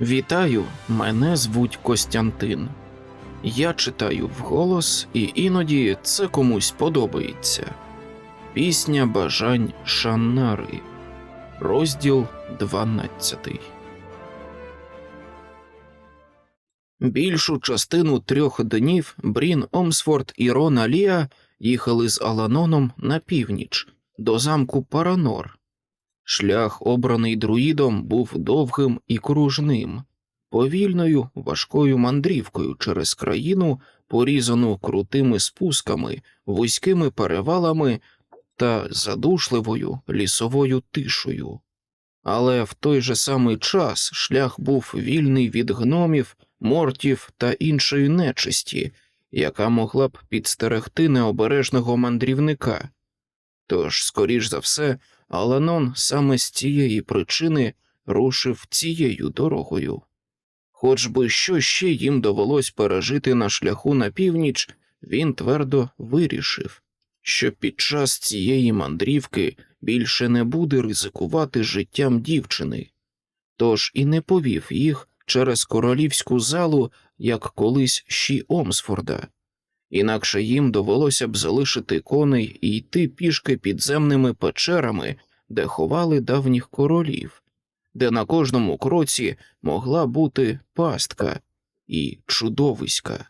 Вітаю, мене звуть Костянтин. Я читаю вголос, і іноді це комусь подобається. Пісня бажань Шаннари, розділ 12. Більшу частину трьох днів Брін Омсфорд і Рона Ліа їхали з Аланоном на північ до замку Паранор. Шлях, обраний друїдом, був довгим і кружним, повільною важкою мандрівкою через країну, порізану крутими спусками, вузькими перевалами та задушливою лісовою тишою. Але в той же самий час шлях був вільний від гномів, мортів та іншої нечисті, яка могла б підстерегти необережного мандрівника. Тож, скоріш за все, Аланон саме з цієї причини рушив цією дорогою. Хоч би що ще їм довелось пережити на шляху на північ, він твердо вирішив, що під час цієї мандрівки більше не буде ризикувати життям дівчини, тож і не повів їх через королівську залу, як колись щі Омсфорда інакше їм довелося б залишити коней і йти пішки підземними печерами, де ховали давніх королів, де на кожному кроці могла бути пастка і чудовиська.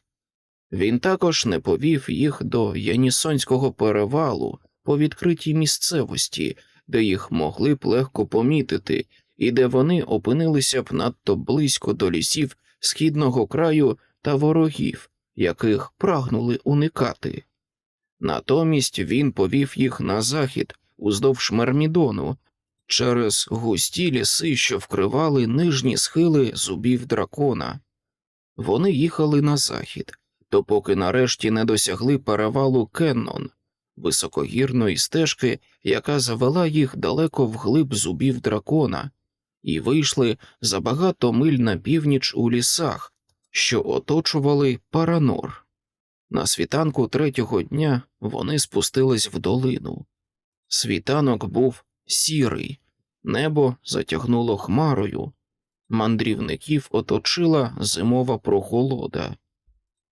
Він також не повів їх до Янісонського перевалу по відкритій місцевості, де їх могли б легко помітити, і де вони опинилися б надто близько до лісів східного краю та ворогів, яких прагнули уникати. Натомість він повів їх на захід уздовж Мермідону через густі ліси, що вкривали нижні схили зубів дракона. Вони їхали на захід, допоки нарешті не досягли перевалу Кеннон, високогірної стежки, яка завела їх далеко вглиб зубів дракона, і вийшли за багато миль на північ у лісах, що оточували Паранор. На світанку третього дня вони спустились в долину. Світанок був сірий, небо затягнуло хмарою, мандрівників оточила зимова прохолода.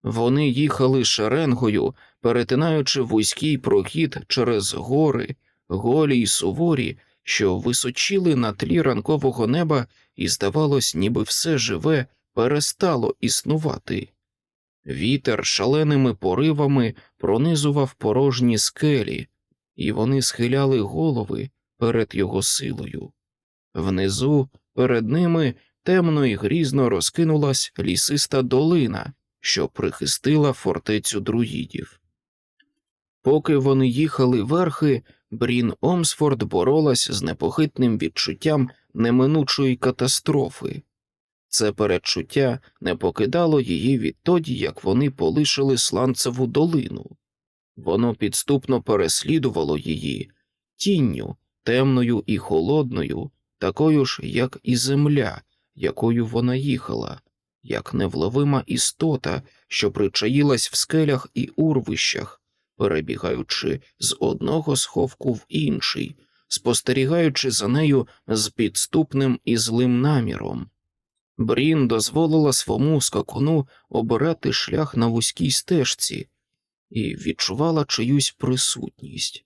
Вони їхали шеренгою, перетинаючи вузький прохід через гори, голі й суворі, що височили на тлі ранкового неба, і, здавалось, ніби все живе перестало існувати. Вітер шаленими поривами пронизував порожні скелі, і вони схиляли голови перед його силою. Внизу перед ними темно і грізно розкинулась лісиста долина, що прихистила фортецю друїдів. Поки вони їхали верхи, Брін Омсфорд боролась з непохитним відчуттям неминучої катастрофи. Це передчуття не покидало її відтоді, як вони полишили сланцеву долину. Воно підступно переслідувало її тінню, темною і холодною, такою ж, як і земля, якою вона їхала, як невловима істота, що причаїлась в скелях і урвищах, перебігаючи з одного сховку в інший, спостерігаючи за нею з підступним і злим наміром. Брін дозволила своєму скакуну обирати шлях на вузькій стежці і відчувала чиюсь присутність.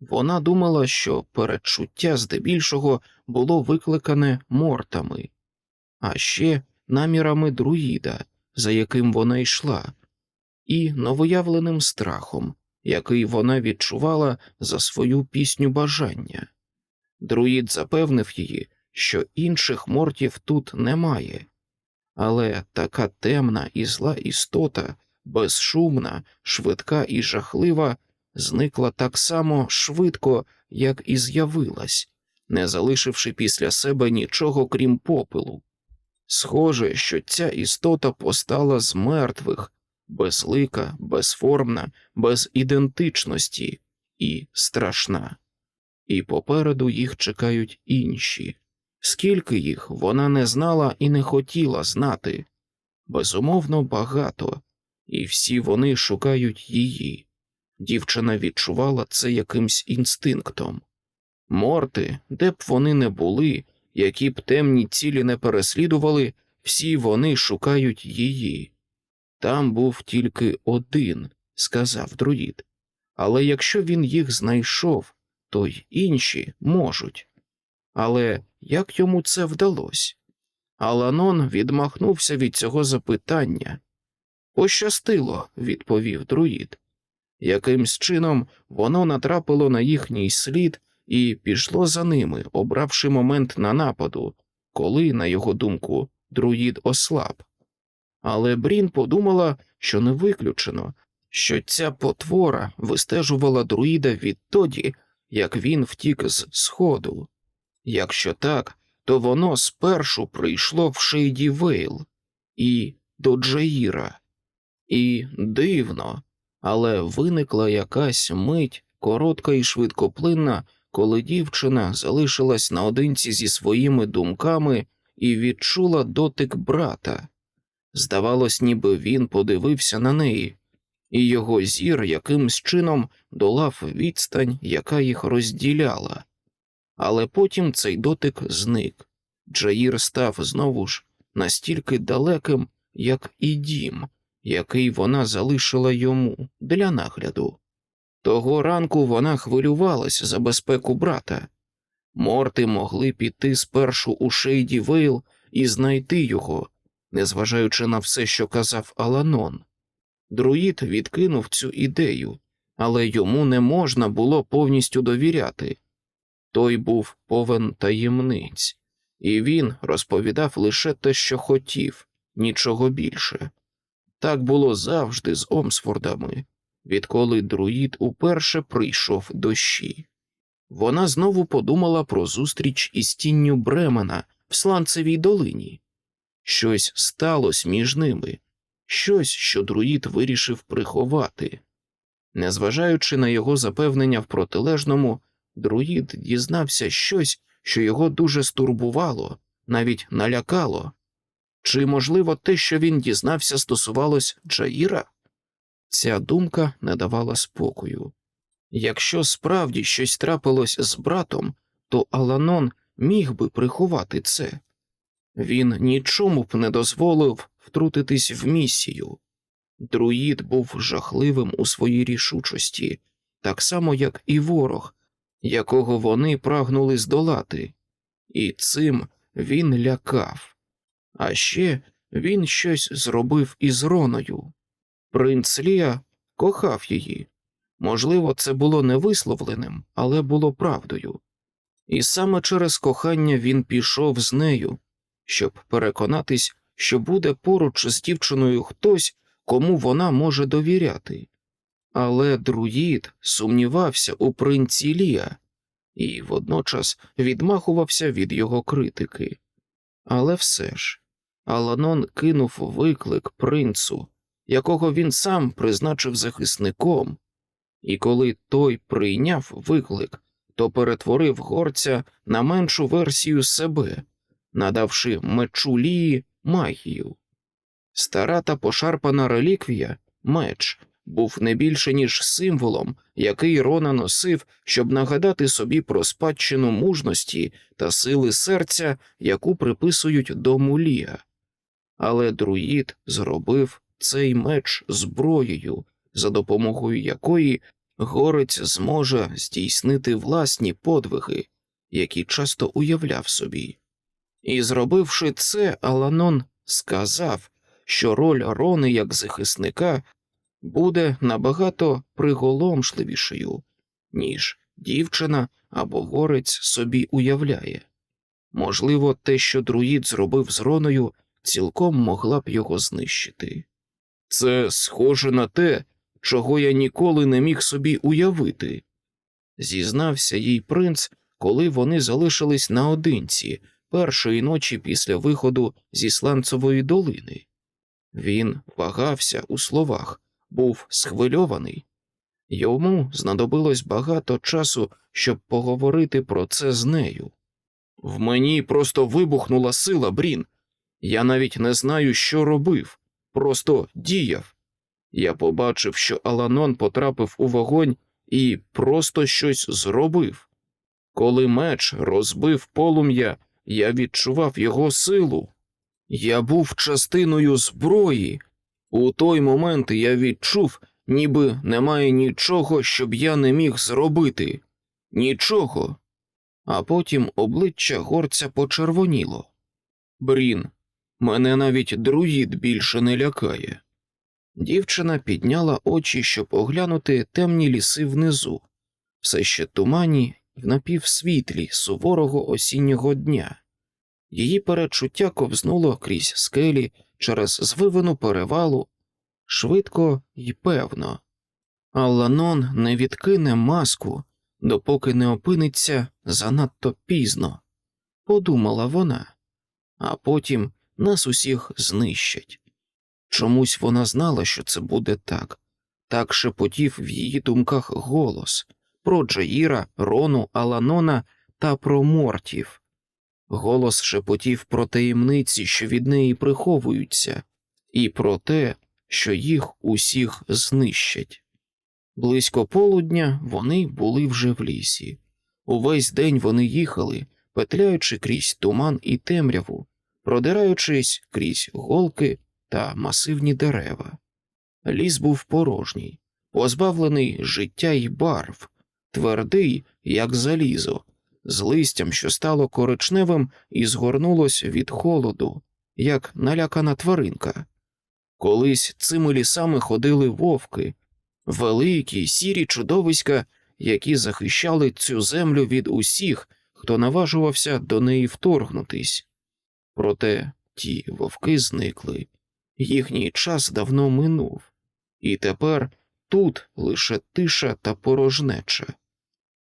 Вона думала, що передчуття здебільшого було викликане мортами, а ще намірами друїда, за яким вона йшла, і новоявленим страхом, який вона відчувала за свою пісню бажання. Друїд запевнив її, що інших мортів тут немає, але така темна і зла істота, безшумна, швидка і жахлива, зникла так само швидко, як і з'явилась, не залишивши після себе нічого крім попелу. Схоже, що ця істота постала з мертвих, безлика, безформна, без ідентичності і страшна. І попереду їх чекають інші. Скільки їх вона не знала і не хотіла знати. Безумовно, багато, і всі вони шукають її. Дівчина відчувала це якимсь інстинктом. Морти, де б вони не були, які б темні цілі не переслідували, всі вони шукають її. Там був тільки один, сказав друїд. Але якщо він їх знайшов, то й інші можуть. Але як йому це вдалося? Аланон відмахнувся від цього запитання. Пощастило, відповів друїд. Якимсь чином воно натрапило на їхній слід і пішло за ними, обравши момент на нападу, коли, на його думку, друїд ослаб. Але Брін подумала, що не виключено, що ця потвора вистежувала друїда відтоді, як він втік з сходу. Якщо так, то воно спершу прийшло в Шейді Вейл і до Джаїра. І дивно, але виникла якась мить, коротка і швидкоплинна, коли дівчина залишилась наодинці зі своїми думками і відчула дотик брата. Здавалось, ніби він подивився на неї, і його зір якимсь чином долав відстань, яка їх розділяла. Але потім цей дотик зник. Джаїр став знову ж настільки далеким, як і дім, який вона залишила йому для нагляду. Того ранку вона хвилювалась за безпеку брата. Морти могли піти спершу у Шейді Вейл і знайти його, незважаючи на все, що казав Аланон. Друїд відкинув цю ідею, але йому не можна було повністю довіряти. Той був повен таємниць, і він розповідав лише те, що хотів, нічого більше. Так було завжди з Омсфордами, відколи друїд уперше прийшов дощі. Вона знову подумала про зустріч із тінню Бремена в Сланцевій долині. Щось сталося між ними, щось, що друїд вирішив приховати. Незважаючи на його запевнення в протилежному, друїд дізнався щось, що його дуже стурбувало, навіть налякало. Чи, можливо, те, що він дізнався, стосувалось Джаїра? Ця думка не давала спокою. Якщо справді щось трапилось з братом, то Аланон міг би приховати це. Він нічому б не дозволив втрутитись в місію. Друїд був жахливим у своїй рішучості, так само, як і ворог, якого вони прагнули здолати, і цим він лякав. А ще він щось зробив із Роною. Принц Лія кохав її. Можливо, це було невисловленим, але було правдою. І саме через кохання він пішов з нею, щоб переконатись, що буде поруч з дівчиною хтось, кому вона може довіряти. Але друїд сумнівався у принці Лія і водночас відмахувався від його критики. Але все ж Аланон кинув виклик принцу, якого він сам призначив захисником, і коли той прийняв виклик, то перетворив горця на меншу версію себе, надавши мечу Лії магію. Стара та пошарпана реліквія, меч, був не більше ніж символом, який Рона носив, щоб нагадати собі про спадщину мужності та сили серця, яку приписують дому Лія. Але друїд зробив цей меч зброєю, за допомогою якої горець зможе здійснити власні подвиги, які часто уявляв собі. І, зробивши це, Аланон сказав, що роль Рони як захисника буде набагато приголомшливішою, ніж дівчина або горець собі уявляє. Можливо, те, що друїд зробив з Роною, цілком могла б його знищити. Це схоже на те, чого я ніколи не міг собі уявити, зізнався їй принц, коли вони залишились наодинці першої ночі після виходу зі сланцевої долини. Він вагався у словах, був схвильований. Йому знадобилось багато часу, щоб поговорити про це з нею. В мені просто вибухнула сила, Брін. Я навіть не знаю, що робив, просто діяв. Я побачив, що Аланон потрапив у вогонь і просто щось зробив. Коли меч розбив полум'я, я відчував його силу. Я був частиною зброї. У той момент я відчув, ніби немає нічого, щоб я не міг зробити. Нічого. А потім обличчя горця почервоніло. Брін, мене навіть друїд більше не лякає. Дівчина підняла очі, щоб оглянути темні ліси внизу, все ще тумані в напівсвітлі суворого осіннього дня. Її перечуття ковзнуло крізь скелі через звивину перевалу, швидко й певно. Алланон не відкине маску, допоки не опиниться занадто пізно, подумала вона, а потім нас усіх знищать. Чомусь вона знала, що це буде так, так шепотів в її думках голос про Джаїра, Рону, Аланона та про Мортів. Голос шепотів про таємниці, що від неї приховуються, і про те, що їх усіх знищать. Близько полудня вони були вже в лісі. Увесь день вони їхали, петляючи крізь туман і темряву, продираючись крізь голки та масивні дерева. Ліс був порожній, позбавлений життя й барв, твердий, як залізо, з листям, що стало коричневим і згорнулось від холоду, як налякана тваринка. Колись цими лісами ходили вовки, великі сірі чудовиська, які захищали цю землю від усіх, хто наважувався до неї вторгнутись. Проте ті вовки зникли, їхній час давно минув, і тепер тут лише тиша та порожнеча,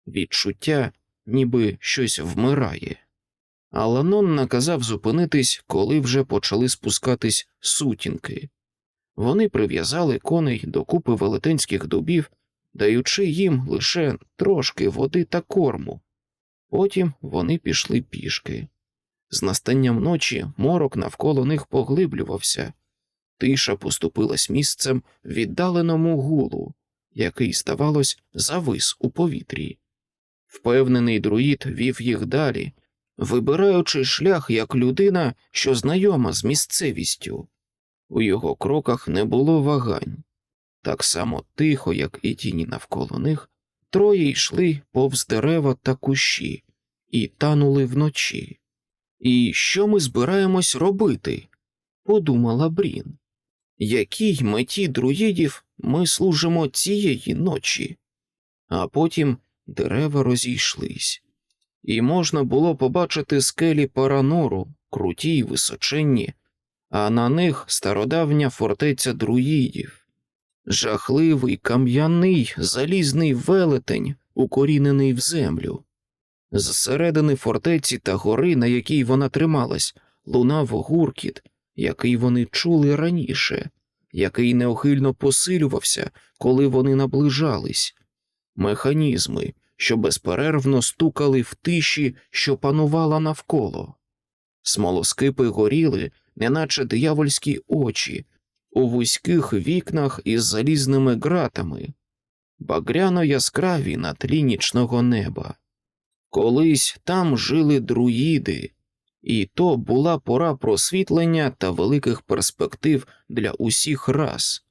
відчуття, ніби щось вмирає. Аланон наказав зупинитись, коли вже почали спускатись сутінки. Вони прив'язали коней до купи велетенських дубів, даючи їм лише трошки води та корму. Потім вони пішли пішки. З настанням ночі морок навколо них поглиблювався, тиша поступилась місцем віддаленому гулу, який, здавалось, завис у повітрі. Впевнений друїд вів їх далі, вибираючи шлях як людина, що знайома з місцевістю. У його кроках не було вагань. Так само тихо, як і тіні навколо них, троє йшли повз дерева та кущі і танули вночі. І що ми збираємось робити? подумала Брін. Якій меті друїдів ми служимо цієї ночі? А потім дерева розійшлись, і можна було побачити скелі Паранору, круті й височенні, а на них стародавня фортеця друїдів, жахливий кам'яний залізний велетень, укорінений в землю. Зсередини фортеці та гори, на якій вона трималась, лунав гуркіт, який вони чули раніше, який неохильно посилювався, коли вони наближались, механізми, що безперервно стукали в тиші, що панувала навколо. Смолоскипи горіли, неначе диявольські очі, у вузьких вікнах із залізними ґратами, багряно яскраві на тлі нічного неба. Колись там жили друїди, і то була пора просвітлення та великих перспектив для усіх рас.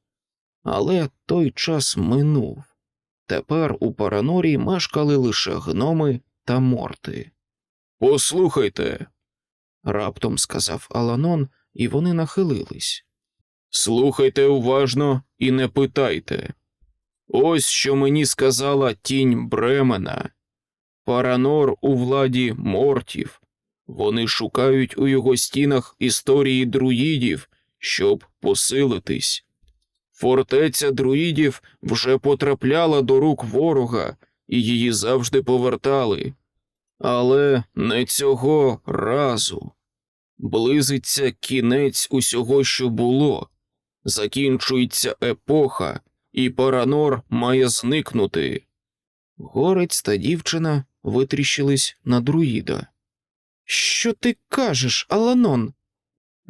Але той час минув. Тепер у Паранорі мешкали лише гноми та морти. Послухайте, раптом сказав Аланон, і вони нахилились. Слухайте уважно і не питайте. Ось що мені сказала тінь Бремена. Паранор у владі мортів. Вони шукають у його стінах історії друїдів, щоб посилитись. Фортеця друїдів вже потрапляла до рук ворога, і її завжди повертали. Але не цього разу. Близиться кінець усього, що було, закінчується епоха, і Паранор має зникнути. Горець та дівчина витріщились на друїда. Що ти кажеш, Аланон?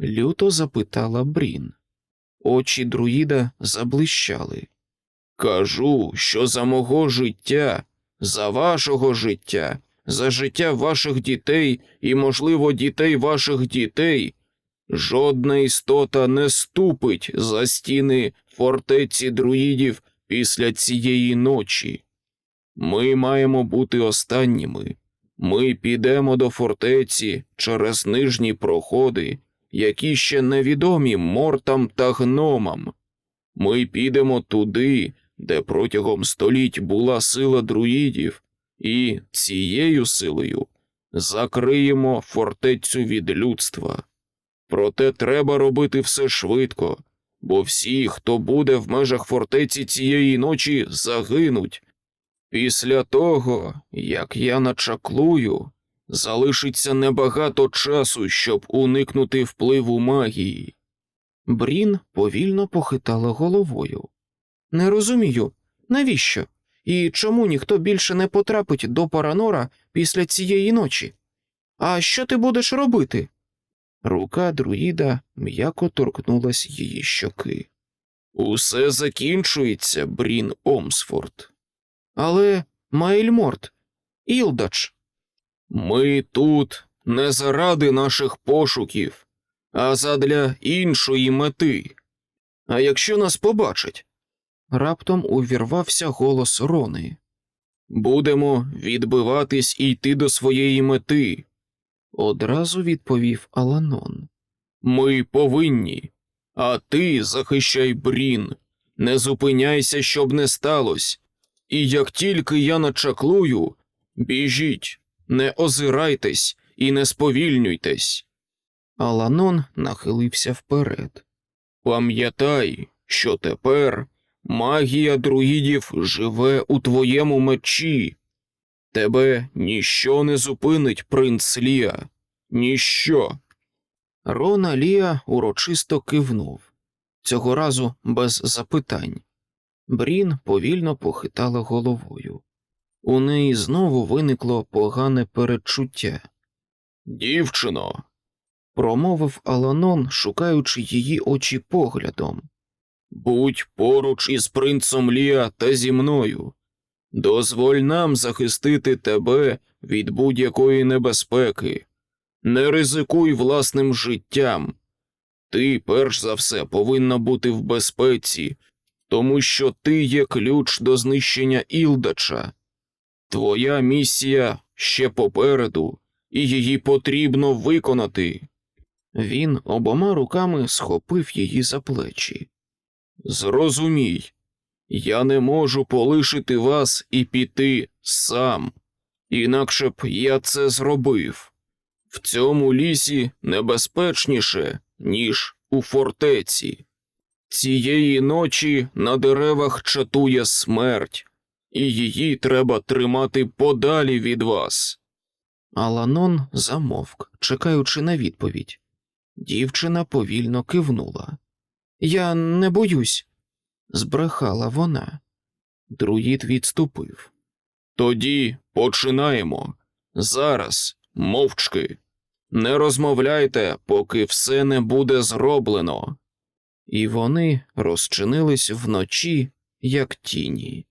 люто запитала Брін. Очі друїда заблищали. Кажу, що за мого життя, за вашого життя за життя ваших дітей і, можливо, дітей ваших дітей, жодна істота не ступить за стіни фортеці друїдів після цієї ночі. Ми маємо бути останніми. Ми підемо до фортеці через нижні проходи, які ще невідомі мортам та гномам. Ми підемо туди, де протягом століть була сила друїдів, і цією силою закриємо фортецю від людства. Проте треба робити все швидко, бо всі, хто буде в межах фортеці цієї ночі, загинуть. Після того, як я начаклую, залишиться небагато часу, щоб уникнути впливу магії. Брін повільно похитала головою. Не розумію, навіщо? І чому ніхто більше не потрапить до Паранора після цієї ночі? А що ти будеш робити? Рука друїда м'яко торкнулась її щоки. Усе закінчується, Брін Омсфорд. Але Майльморт, Ілдач. Ми тут не заради наших пошуків, а задля іншої мети. А якщо нас побачать? Раптом увірвався голос Рони. Будемо відбиватись і йти до своєї мети. Одразу відповів Аланон. Ми повинні. А ти захищай Брін. Не зупиняйся, щоб не сталося. І як тільки я начаклую, біжіть, не озирайтесь і не сповільнюйтесь. Аланон нахилився вперед. Пам'ятай, що тепер магія друїдів живе у твоєму мечі. Тебе ніщо не зупинить, принц Лія. Ніщо. Рона Лія урочисто кивнув, цього разу без запитань. Брін повільно похитала головою. У неї знову виникло погане передчуття. Дівчино, промовив Аланон, шукаючи її очі поглядом. Будь поруч із принцом Ліа та зі мною. Дозволь нам захистити тебе від будь-якої небезпеки. Не ризикуй власним життям. Ти, перш за все, повинна бути в безпеці, тому що ти є ключ до знищення Ілдача. Твоя місія ще попереду, і її потрібно виконати. Він обома руками схопив її за плечі. Зрозумій, я не можу полишити вас і піти сам, інакше б я це зробив. В цьому лісі небезпечніше, ніж у фортеці. Цієї ночі на деревах чатує смерть, і її треба тримати подалі від вас. Аланон замовк, чекаючи на відповідь. Дівчина повільно кивнула. Я не боюсь, збрехала вона. Друїд відступив. Тоді починаємо. Зараз, мовчки. Не розмовляйте, поки все не буде зроблено. І вони розчинились вночі, як тіні.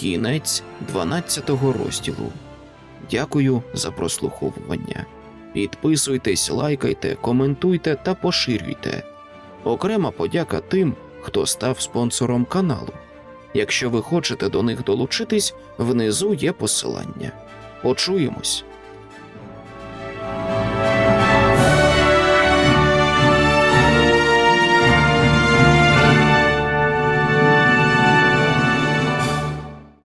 Кінець 12 розділу. Дякую за прослуховування. Підписуйтесь, лайкайте, коментуйте та поширюйте. Окрема подяка тим, хто став спонсором каналу. Якщо ви хочете до них долучитись, внизу є посилання. Почуємось.